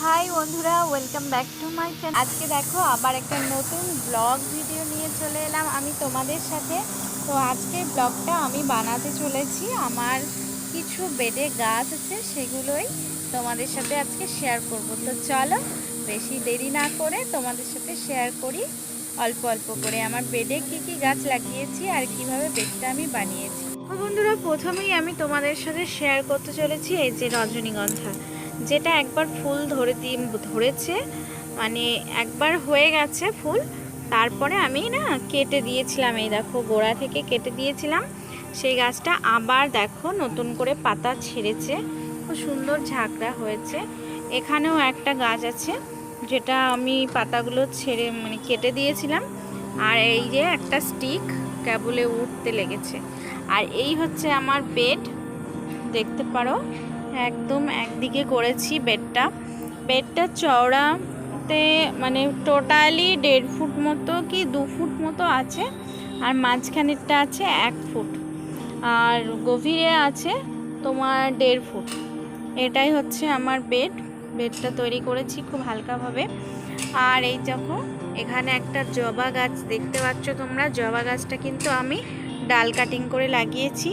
High বন্ধুরা welcome back to my channel আজকে দেখো, আবার একটা নতুন ব্লগ ভিডিও নিয়ে চলে এলাম আমি তোমাদের সাথে। তো আজকের ব্লগটা আমি বানাতে চলেছি। আমার কিছু বেডে গাছ আছে, সেগুলোই তোমাদের সাথে আজকে শেয়ার করব। তো চলো, বেশি দেরি না করে তোমাদের সাথে শেয়ার করি। অল্প অল্প করে আমার বেডে কি কি গাছ লাগিয়েছি আর কীভাবে বেডটা আমি বানিয়েছি। বন্ধুরা, প্রথমেই আমি তোমাদের সাথে শেয়ার করতে চলেছি এই যে রজনীগন্ধা। যেটা একবার ফুল ধরে দিয়ে ধরেছে মানে একবার হয়ে গেছে ফুল, তারপরে আমি না কেটে দিয়েছিলাম, এই দেখো গোড়া থেকে কেটে দিয়েছিলাম, সেই গাছটা আবার দেখো নতুন করে পাতা ছেড়েছে, খুব সুন্দর ঝাঁকড়া হয়েছে, এখানেও একটা গাছ আছে, যেটা আমি পাতাগুলো ছেড়ে মানে কেটে দিয়েছিলাম, আর এই যে একটা স্টিক কেবলে উঠতে লেগেছে, আর এই হচ্ছে আমার বেড, দেখতে পারো একদম একদিকে করেছি বেডটা। বেডটা চওড়াতে মানে টোটালি দেড় ফুট মতো কি দু ফুট মতো আছে, আর মাঝখানেরটা আছে এক ফুট। আর গভীরে আছে তোমার দেড় ফুট। এটাই হচ্ছে আমার বেড। বেডটা তৈরি করেছি খুব হালকাভাবে। আর এই দেখো, এখানে একটা জবা গাছ দেখতে পাচ্ছ তোমরা। জবা গাছটা কিন্তু আমি ডাল কাটিং করে লাগিয়েছি।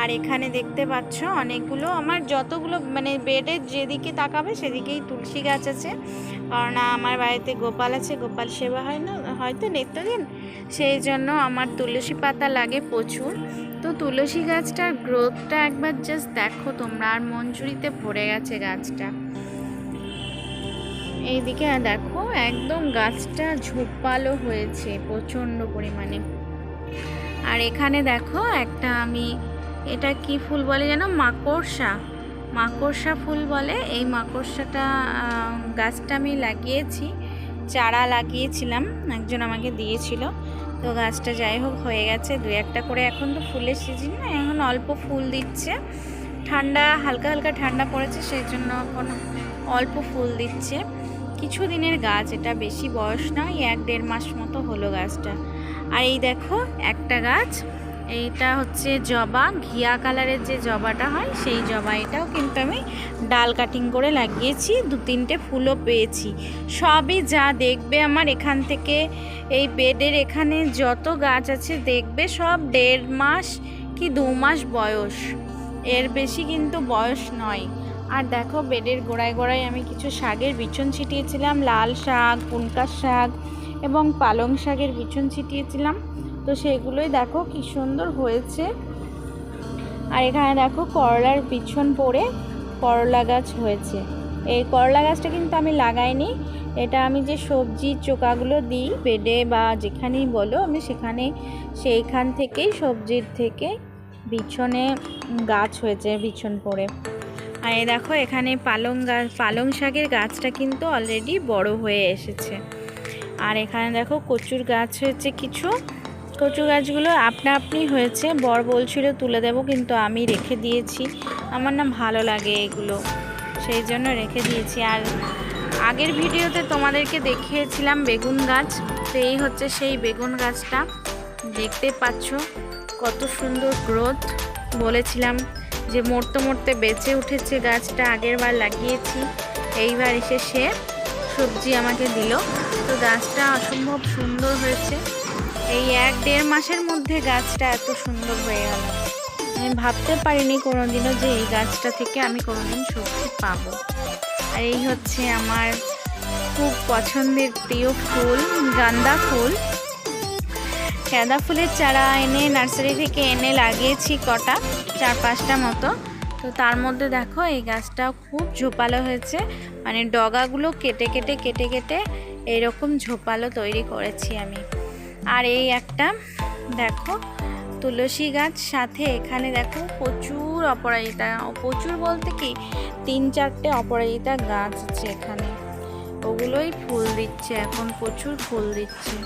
আর এখানে দেখতে পাচ্ছ অনেকগুলো, আমার যতগুলো মানে বেডের যেদিকে তাকাবে সেদিকেই তুলসী গাছ আছে। কারণ আমার বাড়িতে গোপাল আছে, গোপাল সেবা হয় না, হয়তো নিত্যদিন। সেই জন্য আমার তুলসী পাতা লাগে প্রচুর। তো তুলসী গাছটার গ্রোথটা একবার জাস্ট দেখো তোমরা, আর মঞ্জুরিতে ভরে গেছে গাছটা। এইদিকে দেখো, একদম গাছটা ঝোপালো হয়েছে প্রচণ্ড পরিমাণে। আর এখানে দেখো একটা আমি এটা কি ফুল বলে যেন? মাকড়সা। মাকড়সা ফুল বলে। এই মাকড়সাটা গাছটা আমি লাগিয়েছি। চারা লাগিয়েছিলাম। একজন আমাকে দিয়েছিল। তো গাছটা যাই হোক হয়ে গেছে। দু একটা করে এখন তো ফুলের সিজন না, এখন অল্প ফুল দিচ্ছে। ঠান্ডা, হালকা হালকা ঠান্ডা পড়েছে, সেই জন্য এখন অল্প ফুল দিচ্ছে। কিছু দিনের গাছ, এটা বেশি বয়স নয়, এক দেড় মাস মতো হলো গাছটা। আর এই দেখো, একটা গাছ। এইটা হচ্ছে জবা, ঘিয়া কালারের যে জবাটা হয়, সেই জবা এটাও কিন্তু আমি ডাল কাটিং করে লাগিয়েছি, দু তিনটে ফুলও পেয়েছি। সবই যা দেখবে আমার এখান থেকে, এই বেডের এখানে যত গাছ আছে দেখবে সব দেড় মাস কি দু মাস বয়স। এর বেশি কিন্তু বয়স নয়। আর দেখো বেডের গোড়ায় গোড়ায় আমি কিছু শাকের বিছন ছিটিয়েছিলাম, লাল শাক, পুনকার শাক এবং পালং শাকের বিছন ছিটিয়েছিলাম। তো সেগুলোই দেখো কি সুন্দর হয়েছে। আর এখানে দেখো করলার পিছন পড়ে করলা গাছ হয়েছে। এই করলা গাছটা কিন্তু আমি লাগাইনি। এটা আমি যে সবজি চোকাগুলো দিই, বেডে বা যেখানেই বলো, আমি সেখানে, সেইখান থেকেই, সবজির থেকে বিছনে গাছ হয়েছে বিছন পড়ে। আর এই দেখো এখানে পালং গাছ পালং শাকের গাছটা কিন্তু অলরেডি বড় হয়ে এসেছে। আর এখানে দেখো কচুর গাছ হয়েছে কিছু। কচু গাছগুলো আপনা আপনি হয়েছে। বর বলছিল, তুলে দেব, কিন্তু আমি রেখে দিয়েছি। আমার না ভালো লাগে এগুলো। সেই জন্য রেখে দিয়েছি। আর আগের ভিডিওতে তোমাদেরকে দেখিয়েছিলাম বেগুন গাছ। তো এই হচ্ছে সেই বেগুন গাছটা। দেখতে পাচ্ছ কত সুন্দর গ্রোথ। বলেছিলাম যে মরতে মরতে বেঁচে উঠেছে গাছটা। আগের বার লাগিয়েছি। এইবার এসে সে সবজি আমাকে দিল। তো গাছটা অসম্ভব সুন্দর হয়েছে। এই এক দেড় মাসের মধ্যে গাছটা এত সুন্দর হয়ে গেল। আমি ভাবতে পারিনি কোনোদিনও যে এই গাছটা থেকে আমি কোনোদিন সবজি পাবো। আর এই হচ্ছে আমার খুব পছন্দের প্রিয় ফুল, গান্দা ফুল। গাঁদা ফুলের চারা এনে নার্সারি থেকে এনে লাগিয়েছি কটা, চার পাঁচটা মতো। তো তার মধ্যে দেখো এই গাছটা খুব ঝোপালো হয়েছে। মানে ডগাগুলো কেটে কেটে কেটে কেটে এইরকম ঝোপালো তৈরি করেছি আমি। আর এই একটা, দেখো, তুলসী গাছ সাথে এখানে দেখো প্রচুর অপরাজিতা। প্রচুর বলতে কি, তিন চারটে অপরাজিতা গাছ আছে এখানে। ওগুলোই ফুল দিচ্ছে, এখন প্রচুর ফুল দিচ্ছে।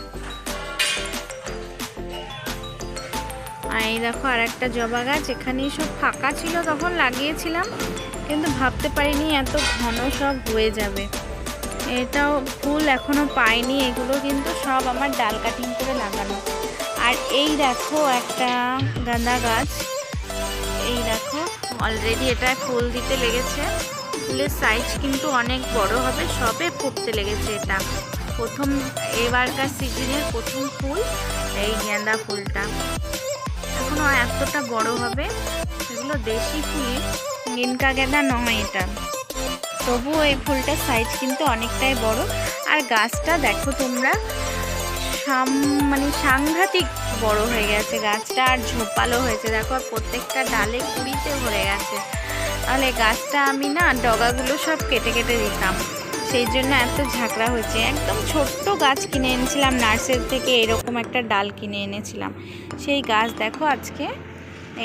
আর এই দেখো আর একটা জবা গাছ, এখানেই সব ফাঁকা ছিল তখন লাগিয়েছিলাম, কিন্তু ভাবতে পারিনি এত ঘন সব হয়ে যাবে। এটাও ফুল এখনও পাইনি, এগুলো কিন্তু সব আমার ডাল কাটিং করে লাগানো। আর এই দেখো একটা গাঁদা গাছ। এই দেখো অলরেডি এটা ফুল দিতে লেগেছে। ফুলের সাইজ কিন্তু অনেক বড় হবে, সবে ফুটতে লেগেছে এটা। প্রথম, এবারকার সিজনের প্রথম ফুল, এই গেঁদা ফুলটা। এখনও এতটা বড় হবে, এগুলো দেশি ফুলই গিনকা গেঁদা নয় এটা। তবুও এই ফুলটার সাইজ কিন্তু অনেকটাই বড়। আর গাছটা দেখো তোমরা, সাম মানে সাংঘাতিক বড় হয়ে গেছে গাছটা আর ঝোপালো হয়েছে। দেখো আর প্রত্যেকটা ডালে কুড়িতে ভরে গেছে। তাহলে গাছটা আমি না ডগাগুলো সব কেটে কেটে দিতাম। সেই জন্য এত ঝাঁকড়া হয়েছে। একদম ছোট্ট গাছ কিনে এনেছিলাম, নার্সারি থেকে এরকম একটা ডাল কিনে এনেছিলাম। সেই গাছ দেখো আজকে,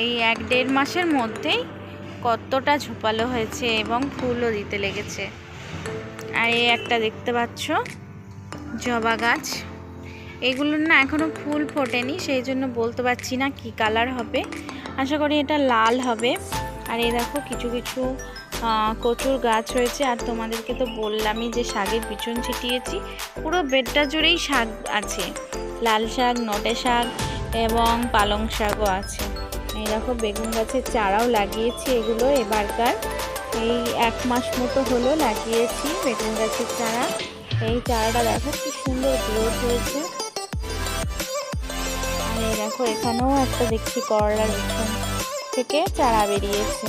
এই এক দেড় মাসের মধ্যেই কতটা ঝোপালো হয়েছে এবং ফুলও দিতে লেগেছে। আর এই একটা দেখতে পাচ্ছ, জবা গাছ। এগুলোর না এখনও ফুল ফোটেনি, সেই জন্য বলতে পারছি না কি কালার হবে। আশা করি এটা লাল হবে। আর এই দেখো কিছু কিছু কচুর গাছ হয়েছে আর তোমাদেরকে তো বললামই যে শাকের পিছন ছিটিয়েছি। পুরো বেডটা জুড়েই শাক আছে। লাল শাক, নটে শাক এবং পালং শাকও আছে। এই দেখো, বেগুন গাছের চারাও লাগিয়েছি এগুলো এবারকার। এই এক মাস মতো হলো লাগিয়েছি বেগুন গাছের চারা। এই চারাটা দেখো কি সুন্দর গ্রোথ হয়েছে। আর এই দেখো, এখানেও একটা দেখছি করলার বিছন থেকে চারা বেরিয়েছে।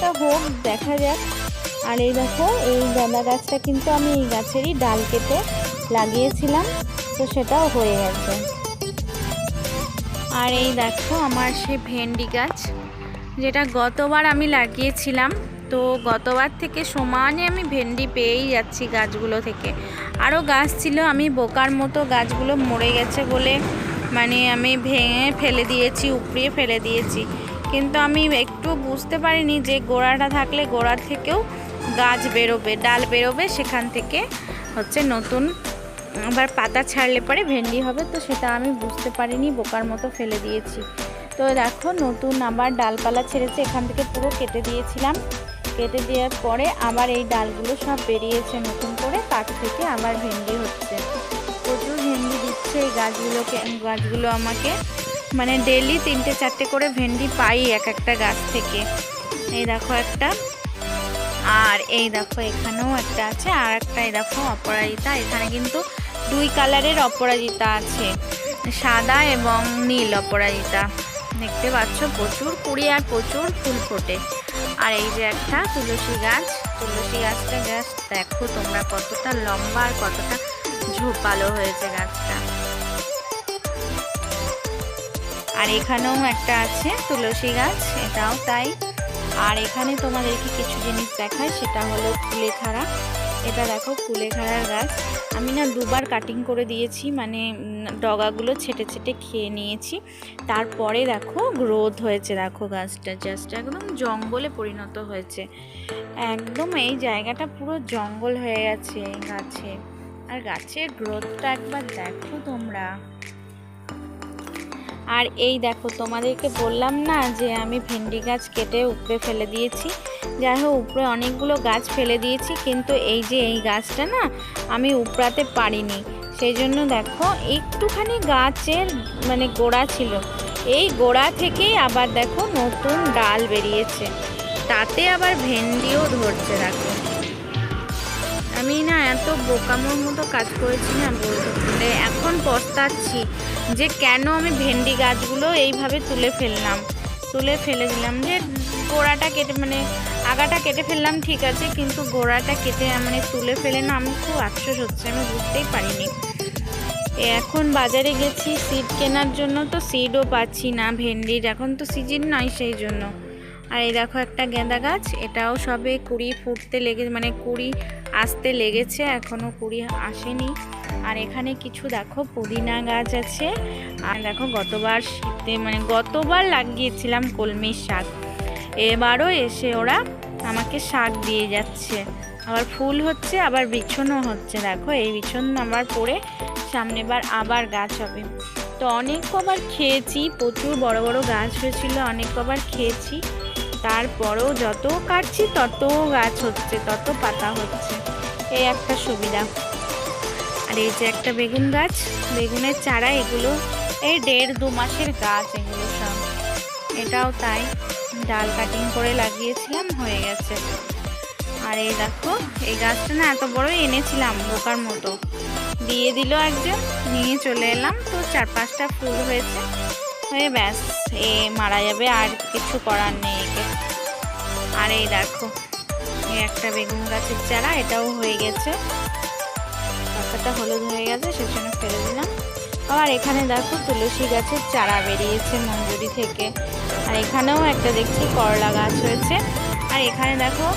তা হোক, দেখা যাক। আর এই দেখো, এই গাঁদা গাছটা কিন্তু আমি এই গাছেরই ডাল কেটে লাগিয়েছিলাম, তো সেটাও হয়ে গেছে। আর এই দেখো আমার সেই ভেন্ডি গাছ, যেটা গতবার আমি লাগিয়েছিলাম। তো গতবার থেকে সমানে আমি ভেন্ডি পেয়েই যাচ্ছি গাছগুলো থেকে। আরও গাছ ছিল, আমি বোকার মতো গাছগুলো মরে গেছে বলে মানে আমি ভেঙে ফেলে দিয়েছি, উপড়িয়ে ফেলে দিয়েছি। কিন্তু আমি একটু বুঝতে পারিনি যে গোড়াটা থাকলে গোড়ার থেকেও গাছ বেরোবে, ডাল বেরোবে সেখান থেকে হচ্ছে নতুন আবার পাতা ছাড়লে পরে ভেন্ডি হবে, তো সেটা আমি বুঝতে পারিনি, বোকার মতো ফেলে দিয়েছি। তো দেখো নতুন আবার ডালপালা ছেড়েছে, এখান থেকে পুরো কেটে দিয়েছিলাম। কেটে দেওয়ার পরে আবার এই ডালগুলো সব বেরিয়েছে নতুন করে, তার থেকে আবার ভেন্ডি হচ্ছে। প্রচুর ভেন্ডি দিচ্ছে এই গাছগুলোকে, গাছগুলো আমাকে। মানে ডেলি তিনটে চারটে করে ভেন্ডি পাই এক একটা গাছ থেকে। এই দেখো একটা। আর এই দেখো এখানেও একটা আছে, আর একটা এই দেখো অপরাজিতা। এখানে কিন্তু দুই কালারের অপরাজিতা আছে। সাদা এবং নীল অপরাজিতা। দেখতে পাচ্ছ, প্রচুর কুড়ি আর প্রচুর ফুল ফোটে। আর এই যে একটা তুলসী গাছ, তুলসী গাছটা গাছ দেখো তোমরা কতটা লম্বা আর কতটা ঝোপালো হয়েছে গাছটা। আর এখানেও একটা আছে তুলসী গাছ, এটাও তাই। আর এখানে তোমাদেরকে কিছু জিনিস দেখায়, সেটা হলো কুলেখাড়া এটা দেখো কুলেখাড়ার গাছ। আমি না দুবার কাটিং করে দিয়েছি মানে ডগাগুলো ছেটে ছেটে খেয়ে নিয়েছি। তারপরে দেখো গ্রোথ হয়েছে, দেখো গাছটা জাস্ট একদম জঙ্গলে পরিণত হয়েছে। একদম এই জায়গাটা পুরো জঙ্গল হয়ে গেছে গাছে। আর গাছের গ্রোথটা একবার দেখো তোমরা। আর এই দেখো, তোমাদেরকে বললাম না যে আমি ভেন্ডি গাছ কেটে উপড়ে ফেলে দিয়েছি? যাই হোক, উপরে অনেকগুলো গাছ ফেলে দিয়েছি, কিন্তু এই যে এই গাছটা না আমি উপড়াতে পারিনি। সেই জন্য দেখো, একটুখানি গাছের মানে গোড়া ছিল। এই গোড়া থেকেই আবার দেখো নতুন ডাল বেরিয়েছে। তাতে আবার ভেন্ডিও ধরছে, দেখো। আমি না এত বোকামোর মতো কাজ করেছি না বলতে এখন পস্তাচ্ছি যে কেন আমি ভেন্ডি গাছগুলো এইভাবে তুলে ফেললাম। তুলে ফেলে দিলাম যে গোড়াটা কেটে মানে আগাটা কেটে ফেললাম ঠিক আছে, কিন্তু গোড়াটা কেটে মানে তুলে ফেলে না আমি খুব আফসোস হচ্ছে, আমি বুঝতেই পারিনি। এখন বাজারে গেছি, সিড কেনার জন্য তো সিডও পাচ্ছি না, ভেন্ডির এখন তো সিজন নয় সেই জন্য। আর এই দেখো একটা গেঁদা গাছ, এটাও সবে কুড়ি ফুটতে লেগে মানে কুড়ি আসতে লেগেছে এখনও কুড়ি আসেনি। আর এখানে কিছু দেখো, পুদিনা গাছ আছে। আর দেখো, গতবার শীতে মানে গতবার লাগিয়েছিলাম কলমির শাক। এবারও এসে ওরা আমাকে শাক দিয়ে যাচ্ছে। আবার ফুল হচ্ছে, আবার বিছনও হচ্ছে। দেখো, এই বিছন আবার পরে সামনেবার আবার গাছ হবে। তো অনেক কবার খেয়েছি, প্রচুর বড় বড় গাছ হয়েছিল, অনেক কবার খেয়েছি। তারপরেও যত কাটছি, তত গাছ হচ্ছে, তত পাতা হচ্ছে। এই একটা সুবিধা। আর এই যে একটা বেগুন গাছ, বেগুনের চারা এগুলো, এই দেড় দু মাসের গাছ এগুলো সব। এটাও তাই, ডাল কাটিং করে লাগিয়েছিলাম, হয়ে গেছে। আর এই দেখো, এই গাছটা না এত বড়ই এনেছিলাম, বোকার মতো। দিয়ে দিল একজন, নিয়ে চলে এলাম, তো চার পাঁচটা ফুল হয়েছে। হয়ে ব্যাস, এ মারা যাবে, আর কিছু করার নেই একে। আর এই দেখো, এই একটা বেগুন গাছের চারা, এটাও হয়ে গেছে। পাতাটা হলুদ হয়ে গেছে, সেজন্য ফেলে দিলাম। আবার এখানে দেখো, তুলসী গাছের চারা বেরিয়েছে মঞ্জুরি থেকে। আর এখানেও একটা দেখছি করলা গাছ হয়েছে। আর এখানে দেখো,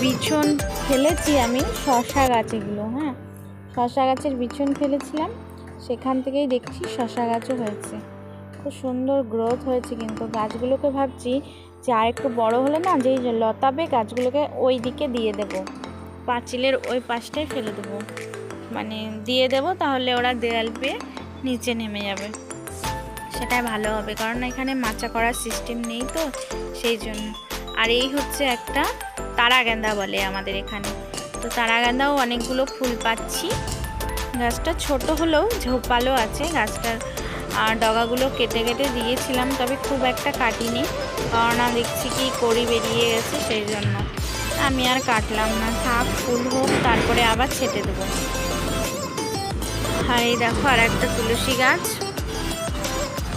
বিছন ফেলেছি আমি, শশা গাছ এগুলো হ্যাঁ? শশা গাছের বিছন ফেলেছিলাম, সেখান থেকেই দেখছি শশা গাছও হয়েছে। খুব সুন্দর গ্রোথ হয়েছে কিন্তু গাছগুলোকে ভাবছি যে আর একটু বড় হলে না যেই লতাবে গাছগুলোকে ওই দিকে দিয়ে দেব। পাঁচিলের ওই পাশটাই ফেলে দেবো। মানে দিয়ে দেব তাহলে ওরা দেয়াল পেয়ে নিচে নেমে যাবে। সেটাই ভালো হবে কারণ এখানে মাচা করার সিস্টেম নেই তো, সেই জন্য। আর এই হচ্ছে একটা তারা গেঁদা বলে আমাদের এখানে। তো তারা গেঁদাও অনেকগুলো ফুল পাচ্ছি। গাছটা ছোট হলেও ঝোপালো আছে, গাছটার আর ডগাগুলো কেটে কেটে দিয়েছিলাম, তবে খুব একটা কাটিনি। কারণ দেখছি কি করি বেরিয়ে গেছে, সেই জন্য। আমি আর কাটলাম না। থাক, ফুল হোক, তারপরে আবার ছেটে দেবো। আর এই দেখো, আর একটা তুলসী গাছ।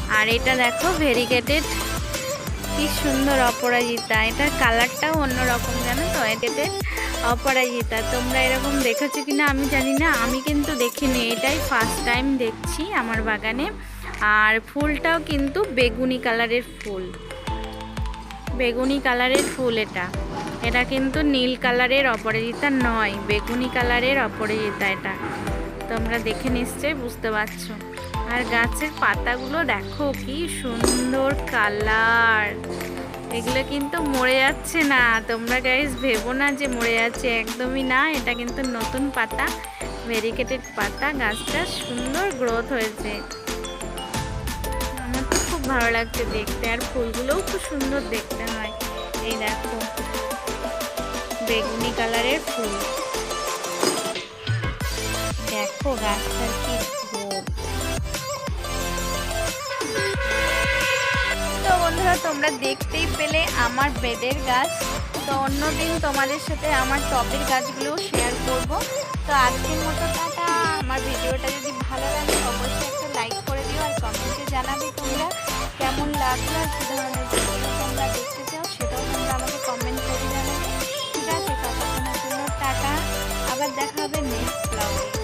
আর এটা দেখো ভেরিগেটেড কি সুন্দর অপরাজিতা। এটার কালারটাও অন্যরকম, জানো তো? এটাতে অপরাজিতা। তোমরা এরকম দেখেছ কি না আমি জানি না। আমি কিন্তু দেখিনি। এটাই ফার্স্ট টাইম দেখছি আমার বাগানে। আর ফুলটাও কিন্তু বেগুনি কালারের ফুল। বেগুনি কালারের ফুল এটা। এটা কিন্তু নীল কালারের অপরাজিতা নয়, বেগুনি কালারের অপরাজিতা এটা। তোমরা দেখে নিশ্চয়ই বুঝতে পারছ। আর গাছের পাতাগুলো দেখো কি সুন্দর কালার। এগুলো কিন্তু মরে যাচ্ছে না। তোমরা গাইজ ভেবো না যে মরে যাচ্ছে, একদমই না। এটা কিন্তু নতুন পাতা ভেরিকেটেড পাতা। গাছটা সুন্দর গ্রোথ হয়েছে। ভালো লাগছে দেখতে, আর ফুলগুলোও খুব সুন্দর দেখতে হয়। এই দেখো, বেগুনি কালারের ফুল। দেখো গাছটার কি তো বন্ধুরা, তোমরা দেখতেই পেলে আমার বেডের গাছ। তো অন্যদিন তোমাদের সাথে আমার টপের গাছগুলোও শেয়ার করব। তো আজকের মতো টাটা। আমার ভিডিওটা যদি ভালো লাগে, অবশ্যই জানাবে তোমরা কেমন লাগল আর কী ধরনের ভিডিও তোমরা দেখতে চাও সেটাও তোমরা আমাকে কমেন্ট করে জানাবে। ঠিক আছে, ততক্ষণের জন্য টাটা। আবার দেখা হবে নেক্সট ব্লগে